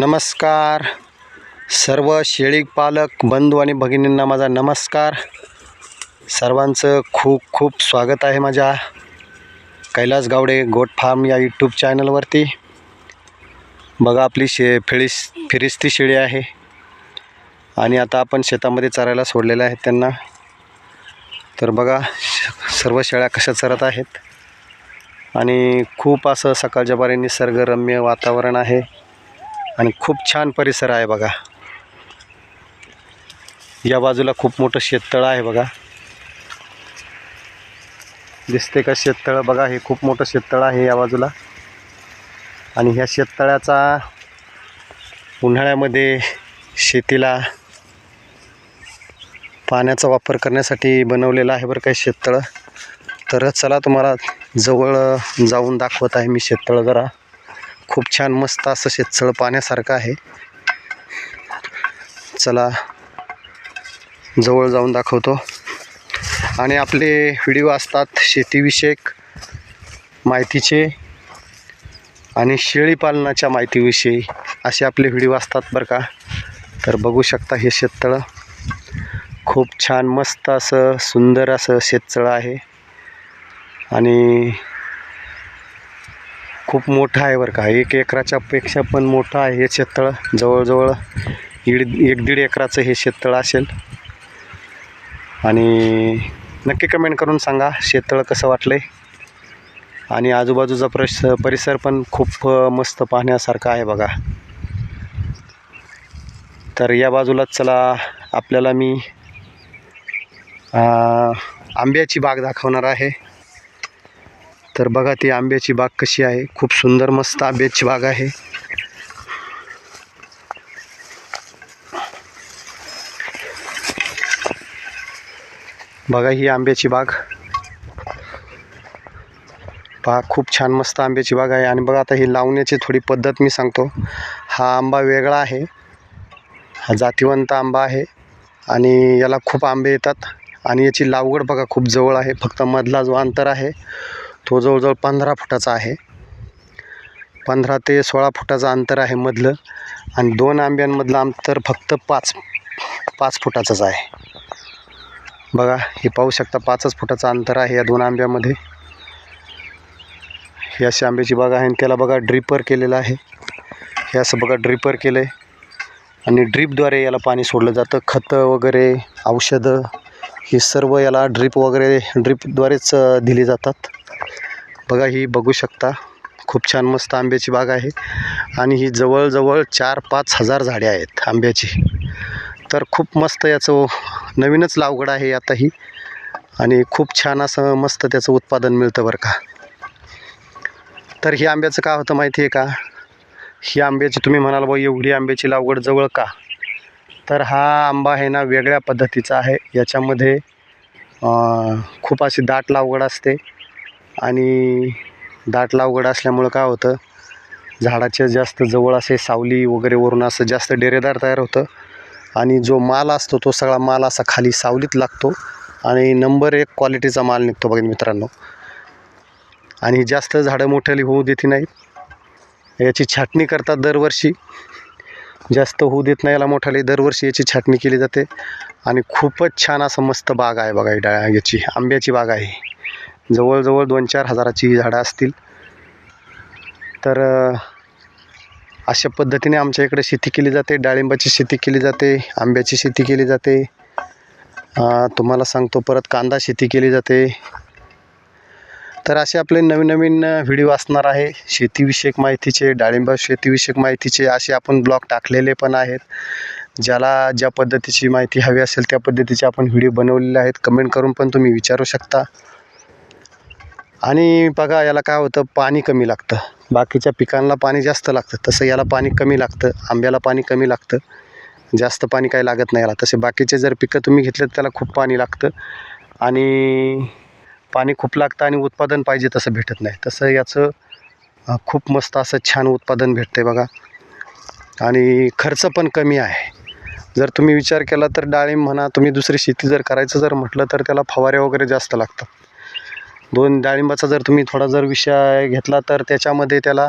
नमस्कार. सर्व शेळी पालक बंधू आणि भगिनींना माझा नमस्कार. सर्वांचं खूप खूप स्वागत आहे माझ्या कैलास गावडे गोट फार्म या यूट्यूब चॅनलवरती. बघा आपली शे फिळीस फिरिस्ती शेळी आहे. आणि आता आपण शेतामध्ये चरायला सोडलेल्या आहेत त्यांना. तर बघा श- सर्व शेळ्या कशा चरत आहेत. आणि खूप असं सकाळच्या बारे निसर्गरम्य वातावरण आहे. आणि खूप छान परिसर आहे बघा. या बाजूला खूप मोठं शेततळं आहे बघा. दिसते का शेततळं? बघा हे खूप मोठं शेततळं आहे या बाजूला. आणि ह्या शेततळ्याचा उन्हाळ्यामध्ये शेतीला पाण्याचा वापर करण्यासाठी बनवलेलं आहे बरं काय शेततळं. तर चला तुम्हाला जवळ जाऊन दाखवत आहे मी शेततळं जरा. खूप छान मस्त असं शेतसळ पाण्यासारखं आहे. चला जवळ जाऊन दाखवतो. आणि आपले व्हिडिओ असतात शेतीविषयक माहितीचे आणि शेळीपालनाच्या माहितीविषयी. असे आपले व्हिडिओ असतात बरं का. तर बघू शकता हे शेततळं. खूप छान मस्त असं सुंदर असं शेततळं आहे. आणि खूप मोठं आहे बरं का. एक एकराच्या पेक्षा पण मोठं आहे हे शेततळं जवळजवळ दीड एक दीड एकराचं हे शेततळं असेल. आणि नक्की कमेंट करून सांगा शेततळं कसं वाटलं आहे आणि आजूबाजूचा प्रश परिसर पण खूप मस्त पाहण्यासारखा आहे बघा. तर या बाजूलाच चला आपल्याला मी आंब्याची बाग दाखवणार आहे. तर बघा ती आंब्याची बाग कशी आहे. खूप सुंदर मस्त आंब्याची बाग आहे. बघा ही आंब्याची बाग. पहा खूप छान मस्त आंब्याची बाग आहे. आणि बघा आता ही लावण्याची थोडी पद्धत मी सांगतो. हा आंबा वेगळा आहे. हा जातीवंत आंबा आहे. आणि याला खूप आंबे येतात. आणि याची लागवड बघा खूप जवळ आहे. फक्त मधला जो अंतर आहे तो जवळजवळ पंधरा फुटाचा आहे. पंधरा ते सोळा फुटाचं अंतर आहे मधलं आणि दोन आंब्यांमधलं अंतर फक्त पाच पाच फुटाचंच आहे. बघा हे पाहू शकता पाचच फुटाचं अंतर आहे या दोन आंब्यामध्ये. ही अशी आंब्याची बाग आहे आणि त्याला बघा ड्रिपर केलेलं आहे. हे असं बघा ड्रिपर केलं आहे आणि ड्रीपद्वारे याला पाणी सोडलं जातं. खतं वगैरे औषधं हे सर्व याला ड्रीप वगैरे ड्रीपद्वारेच दिली जातात. बघा ही बघू शकता. खूप छान मस्त आंब्याची बाग आहे. आणि ही जवळजवळ चार पाच हजार झाडे आहेत आंब्याची. तर खूप मस्त याचं नवीनच लावगड आहे आता ही. आणि खूप छान असं मस्त त्याचं उत्पादन मिळतं बरं का. तर ही आंब्याचं काय होतं माहिती आहे का? ही आंब्याची तुम्ही म्हणाल बा एवढी आंब्याची लागवड जवळ का? तर हा आंबा आहे ना वेगळ्या पद्धतीचा आहे. याच्यामध्ये खूप अशी दाट लागवड असते. आणि दाट लावगड असल्यामुळं काय होतं झाडाच्या जास्त जवळ असे सावली वगैरे वरून असं जास्त डेरेदार तयार होतं. आणि जो माल असतो तो सगळा माल असा खाली सावलीत लागतो आणि नंबर एक क्वालिटीचा माल निघतो बघा मित्रांनो. आणि जास्त झाडं मोठ्याली होऊ देत नाहीत. याची छाटणी करतात दरवर्षी. जास्त होऊ देत नाही याला मोठाली दरवर्षी याची छाटणी केली जाते. आणि खूपच छान असं मस्त बाग आहे बघा डाळ याची आंब्याची बाग आहे. जवळजवळ दोन चार हजाराची ही झाडं असतील. तर अशा पद्धतीने आमच्या इकडे शेती केली जाते. डाळिंबाची शेती केली जाते आंब्याची शेती केली जाते. तुम्हाला सांगतो परत कांदा शेती केली जाते. तर असे आपले नवीन नवीन व्हिडिओ असणार आहे. शेतीविषयक माहितीचे डाळिंबा शेतीविषयक माहितीचे असे आपण ब्लॉग टाकलेले पण आहेत. ज्याला ज्या पद्धतीची माहिती हवी असेल त्या पद्धतीचे आपण व्हिडिओ बनवलेले आहेत. कमेंट करून पण तुम्ही विचारू शकता. आणि बघा याला काय होतं पाणी कमी लागतं. बाकीच्या पिकांना पाणी जास्त लागतं. तसं याला पाणी कमी लागतं आंब्याला पाणी कमी लागतं. जास्त पाणी काही लागत नाही याला. तसे बाकीचे जर पिकं तुम्ही घेतले तर त्याला खूप पाणी लागतं. आणि पाणी खूप लागतं आणि उत्पादन पाहिजे तसं भेटत नाही. तसं याचं खूप मस्त असं छान उत्पादन भेटते बघा. आणि खर्च पण कमी आहे. जर तुम्ही विचार केला तर डाळिंब म्हणा तुम्ही दुसरी शेती जर करायचं जर म्हटलं तर त्याला फवाऱ्या वगैरे जास्त लागतात. दोन डाळिंबाचा जर तुम्ही थोडा जर विषय घेतला तर त्याच्यामध्ये त्याला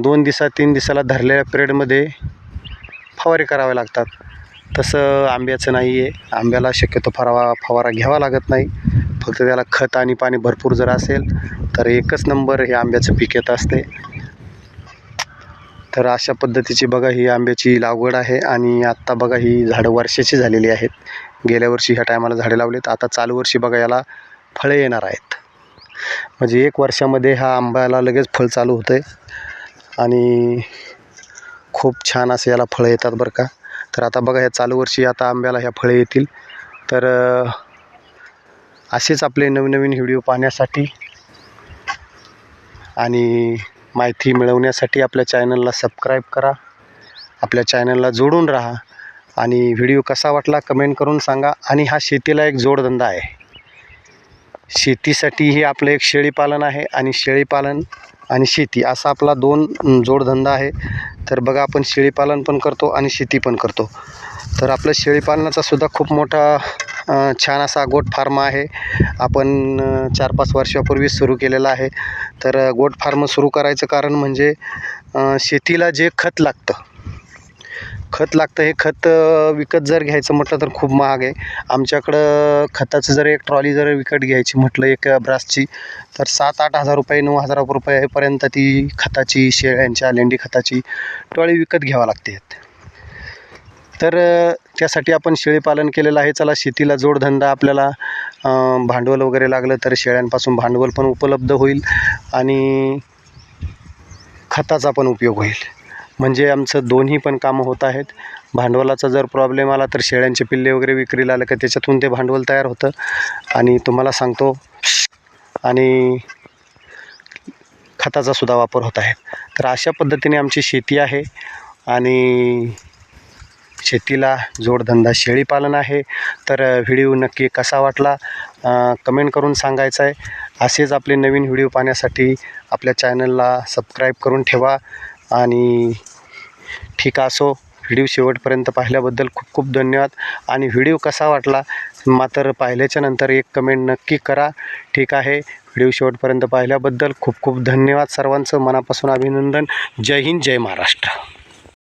दोन दिवसा तीन दिवसाला धरलेल्या पिरियडमध्ये फवारे करावे लागतात. तसं आंब्याचं नाही आहे आंब्याला शक्यतो फरावा फवारा घ्यावा लागत नाही. फक्त त्याला खत आणि पाणी भरपूर जर असेल तर एकच नंबर हे आंब्याचं पीक येत असते. तर अशा पद्धतीची बघा ही आंब्याची लागवड आहे आणि आत्ता बघा ही झाडं वर्षाची झालेली आहेत. गेल्या वर्षी ह्या टायमाला झाडे लावलेत. आता चालू वर्षी बघा याला फळे येणार आहेत. म्हणजे एक वर्षामध्ये हा आंब्याला लगेच फळ चालू होतं आहे आणि खूप छान असे याला फळं येतात बरं का. तर आता बघा ह्या चालू वर्षी आता आंब्याला ह्या फळे येतील. तर असेच आपले नवीन नवीन व्हिडिओ पाहण्यासाठी आणि माहिती मिळवण्यासाठी आपल्या चॅनलला सबस्क्राईब करा. आपल्या चॅनलला जोडून राहा. आणि व्हिडिओ कसा वाटला कमेंट करून सांगा. आणि हा शेतीला एक जोडधंदा आहे. शेतीसाठी हे आपलं एक शेळीपालन आहे आणि शेळीपालन आणि शेती असा आपला दोन जोडधंदा आहे. तर बघा आपण शेळीपालन पण करतो आणि शेती पण करतो. तर आपलं शेळीपालनाचा सुद्धा खूप मोठा छान असा गोट फार्म आहे. आपण चार पाच वर्षापूर्वी सुरू केलेला आहे. तर गोट फार्म सुरू करायचं कारण म्हणजे शेतीला जे खत लागतं खत लागतं. हे खत विकत जर घ्यायचं म्हटलं तर खूप महाग आहे. आमच्याकडं खताचं जर एक ट्रॉली जर विकत घ्यायची म्हटलं एक ब्रासची तर सात आठ हजार रुपये नऊ हजार रुपयेपर्यंत ती खताची शेळ्यांच्या लेंडी खताची ट्रॉली विकत घ्यावा लागते. तर त्यासाठी आपण शेळीपालन केलेलं आहे. चला शेतीला जोडधंदा आपल्याला भांडवल वगैरे लागलं तर शेळ्यांपासून भांडवल पण उपलब्ध होईल आणि खताचा पण उपयोग होईल. म्हणजे आमचं दोन्ही पण कामं होत आहेत. भांडवलाचा जर प्रॉब्लेम आला तर शेळ्यांचे पिल्ले वगैरे विक्रीला आलं का त्याच्यातून ते भांडवल तयार होतं. आणि तुम्हाला सांगतो आणि खताचा सुद्धा वापर होत आहे. तर अशा पद्धतीने आमची शेती आहे. आणि शेतीला जोडधंदा शेळीपालन आहे. तर व्हिडिओ नक्की कसा वाटला कमेंट करून सांगायचं आहे. असेच आपले नवीन व्हिडिओ पाहण्यासाठी आपल्या चॅनलला सबस्क्राईब करून ठेवा. आणि ठीक असो. व्हिडिओ शेवटपर्यंत पाहिल्याबद्दल खूप खूप धन्यवाद. आणि व्हिडिओ कसा वाटला मात्र पाहिल्याच्या नंतर एक कमेंट नक्की करा. ठीक आहे. व्हिडिओ शेवटपर्यंत पाहिल्याबद्दल खूप खूप धन्यवाद सर्वांचं. मनापासून अभिनंदन. जय हिंद जय महाराष्ट्र.